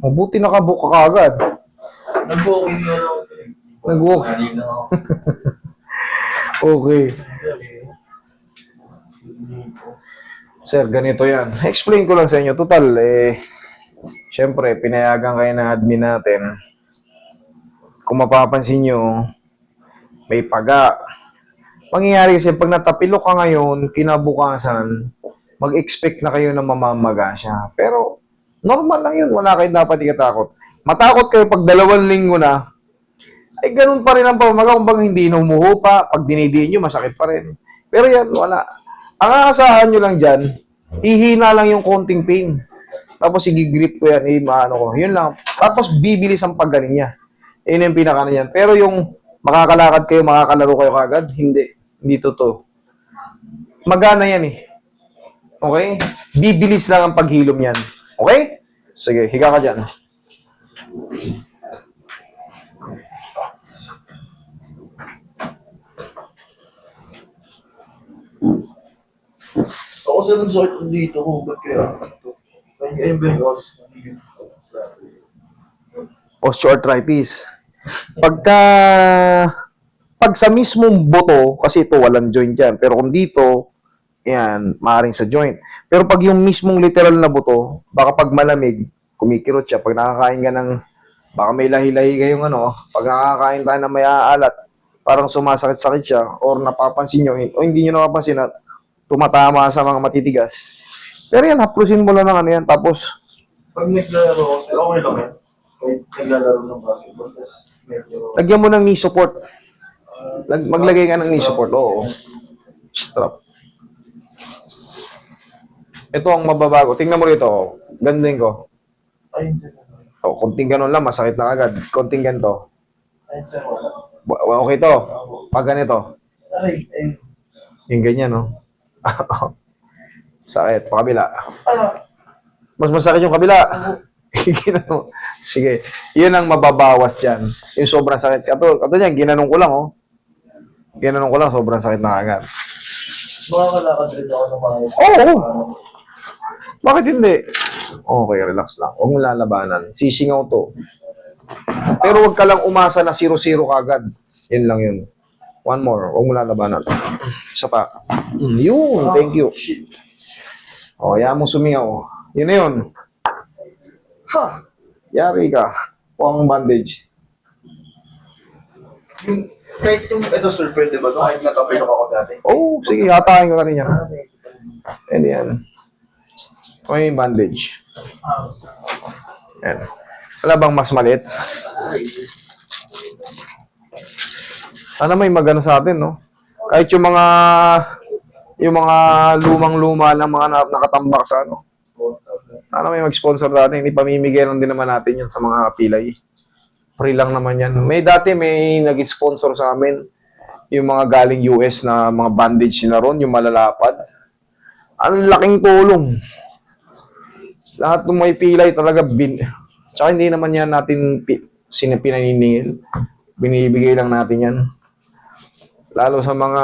Mabuti nakabook ka kaagad. Nag-walking na lang. Nag-walk. Ako. Okay. Sir, ganito yan. Explain ko lang sa inyo. Total, eh, syempre, pinayagan kayo ng admin natin. Kung mapapansin nyo, may paga. Pangyayari kasi, pag natapilok ka ngayon, kinabukasan, mag-expect na kayo na mamamaga siya. Pero, normal lang yun. Wala kayo dapat ikatakot. Matakot kayo pag dalawang linggo na, ay ganun pa rin ang pamamaga. Kung baga hindi numuho pa, pag dinidiin nyo, masakit pa rin. Pero yan, wala. Ang aasahan nyo lang dyan, ihina lang yung konting pain. Tapos i-grip ko yan, eh, maano ko. Yun lang. Tapos bibilis ang paggaling niya. Yun yung pinaka niyan. Pero yung makakalakad kayo, makakalaro kayo kagad, hindi. Hindi totoo. Magana yan eh. Okay? Bibilis lang ang paghilom yan. Okay? Sige, higa ka dyan. Ako sa resort ko dito ko, ba't kaya? Kaya yung ba yung os? osteoarthritis. Pagka pag sa mismong buto, kasi ito walang joint yan, pero kung dito, yan, maaaring sa joint. Pero pag yung mismong literal na buto, baka pag malamig, kumikirot siya. Pag nakakain ka ng, baka may lahi-lahi kayong ano, pag nakakain tayo na may aalat, parang sumasakit-sakit siya, or napapansin nyo, o hindi nyo napapansin na tumatama sa mga matitigas. Pero yan, haplusin mo lang ng ano yan, tapos Pag naglalaro ako, sir, okay lang yan. Kahit naglalaro ng basketball, tapos medyo... Lagyan mo ng knee support. Lag, maglagay ka ng knee support. Oo. Strap. Ito ang mababago. Tingnan mo rito. oh. Ko. Ayun, sir. sorry. O, konting ganun lang, masakit na agad. Konting ganito. Ayun, sir, wala. Okay to. Pag ganito. Ay. Yung ganyan, no? Sakit. Pakabila. Ah! Mas masakit yung kabila. Ginanong. Sige. Yun ang mababawas dyan. Yung sobrang sakit. Kato, kato yan, ginanong ko lang, oh. Ginanong ko lang, sobrang sakit na agad. Makakalakad rin ako ng mga... Oo. Bakit hindi? Okay, relax lang. Huwag mo lalabanan. Sisingaw to. Pero huwag ka lang umasa na 0-0 kagad. Yun lang yun. One more. Huwag mo lalabanan. Isa pa. Mm, Yun. Thank you. O, oh, yan mo sumingaw. Yun na yun. Ha! Yari ka. Huwag bandage. Yung, kahit yung, ito sir, pwede ba? Kahit natapilok ako dati. Oh, sige. Hatakin ko na rin yan. Pwede yan. O yung bandage. Yan. Wala bang mas maliit? Sana may magano sa atin, no? Kahit yung mga yung mga lumang-luma ng mga na- nakatambak sa ano. Sana may mag-sponsor natin. Ipamimigay lang din naman natin yan sa mga pilay. Free lang naman yan. May dati may nag-sponsor sa amin yung mga galing US na mga bandage na ron, yung malalapad. Ang laking tulong. Lahat ng may pilay talaga bin... Tsaka hindi naman yan natin pi, sina- pinaniningil. Binibigay lang natin yan. Lalo sa mga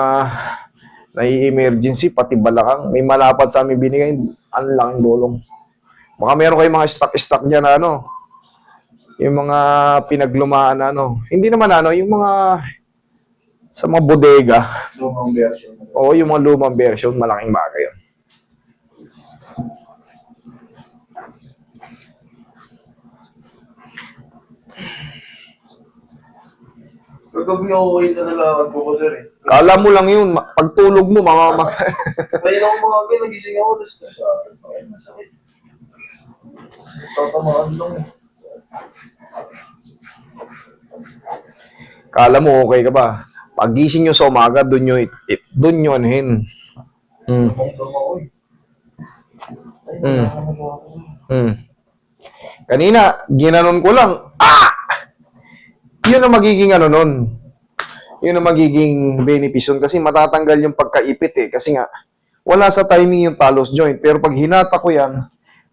nai-emergency, pati balakang. May malapad sa amin binigay. Ang laking tulong. Baka meron kayong mga stock-stock dyan na ano. Yung mga pinaglumaan na ano. Hindi naman ano, yung mga sa mga bodega. Lumang version. Oo, yung mga lumang version, malaking bagay yun. Pag gabi ako kayo na nalakad ko ko sir eh. Kala mo lang yun, ma- pagtulog mo, mga ma- Kaya ako mga gabi, nagising ako, tapos na sa akin. Ay, masakit. Tatamaan lang eh. Kala mo okay ka ba? Pagising nyo sa umaga, doon nyo, it, it, doon nyo anuhin. Ako eh. Ay, Mm. wala naman ako. Hmm. Kanina, ginanon ko lang. Ah! Yun ang magiging ano nun. Yun ang magiging benepisyon kasi matatanggal yung pagkaipit eh. Kasi nga, wala sa timing yung talos joint. Pero pag hinata ko yan,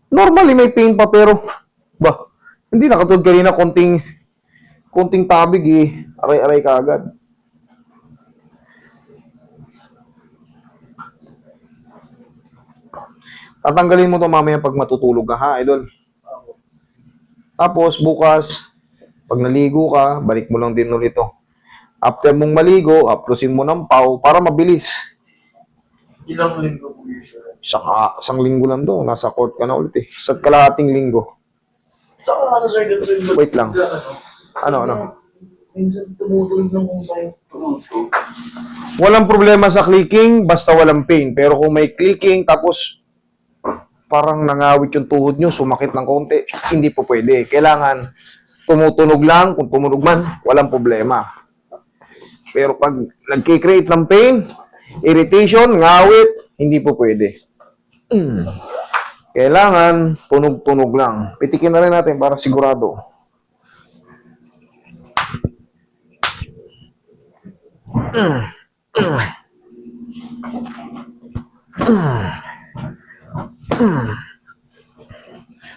normally may pain pa pero, ba, hindi na katulad kanina, konting, konting tabig eh. Aray-aray ka agad. Tatanggalin mo to mamaya pag matutulog ka ha, idol. Tapos, bukas, pag naligo ka, balik mo lang din ulit to. After mong maligo, aplusin mo ng pau para mabilis. Ilang linggo po usually? Saka, isang linggo lang to, nasa court ka na ulit eh. Sa kalahating linggo. Saka ano sir, ganito yung Wait lang. Ano? Ano, ano? Minsan tumutulog lang kung ko. Walang problema sa clicking, basta walang pain. Pero kung may clicking, tapos parang nangawit yung tuhod nyo, sumakit ng konti, hindi po pwede. Kailangan tumutunog lang, kung tumunog man, walang problema. Pero pag nagkikreate ng pain, irritation, ngawit, hindi po pwede. Mm. Kailangan tunog-tunog lang. Pitikin na rin natin para sigurado.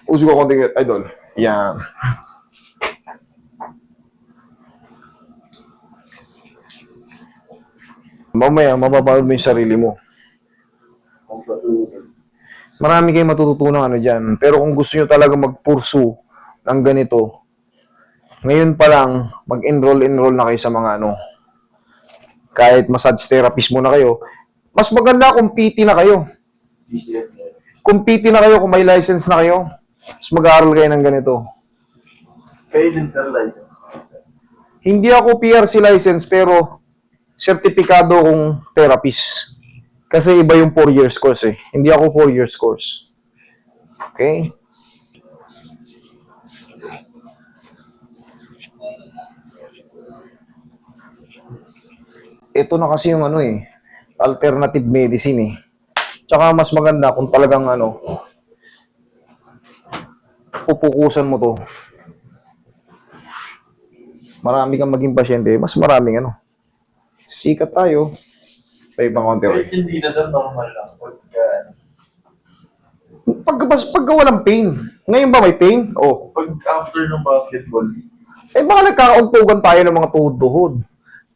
Uso ko konti, idol. Yan. Mamaya, mapapanood mo yung sarili mo. Marami kayong matututunan ano dyan. Pero kung gusto nyo talaga mag-pursue ng ganito, ngayon pa lang, mag-enroll-enroll na kayo sa mga ano, kahit massage therapist mo na kayo, mas maganda kung PT na kayo. Kung PT na kayo, kung may license na kayo, mas mag-aaral kayo ng ganito. Kayo din sir, license. Hindi ako PRC license, pero sertipikado kong therapist. Kasi iba yung 4 years course eh. Hindi ako 4 years course. Okay? Ito na kasi yung ano eh, alternative medicine eh. Tsaka mas maganda kung talagang ano, pupukusan mo to. Marami kang maging pasyente, mas maraming ano. Sikat tayo. Sa ibang konti. Kahit hindi na sir, normal lang. Pagka, ano, Pag, pag walang pain. Ngayon ba may pain? Oh. pag after ng basketball, Eh baka nagkakaugtugan tayo ng mga tuhod-tuhod.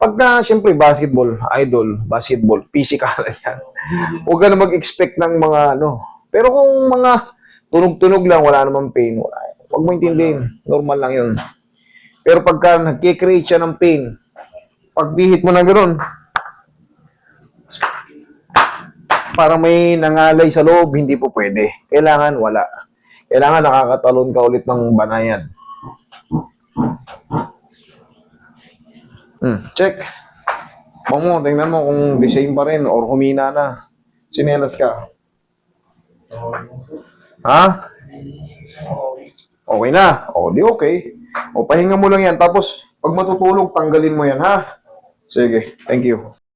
Pag na, siyempre, basketball, idol, basketball, physical yan. Huwag ka na mag-expect ng mga ano. Pero kung mga tunog-tunog lang, wala namang pain, wala. Huwag mo intindihin. Normal lang yun. Pero pagka nagkikreate siya ng pain, pagbihit mo na gano'n, parang may nangalay sa loob, hindi po pwede. Kailangan wala. Kailangan nakakatalon ka ulit ng banayan. Hmm, check. Mong mo, tingnan mo kung the same pa rin or humina na. Sinelas ka. Ha? Okay na. O, di okay. O, pahinga mo lang yan. Tapos, pag matutulog, tanggalin mo yan, ha? Sige, thank you.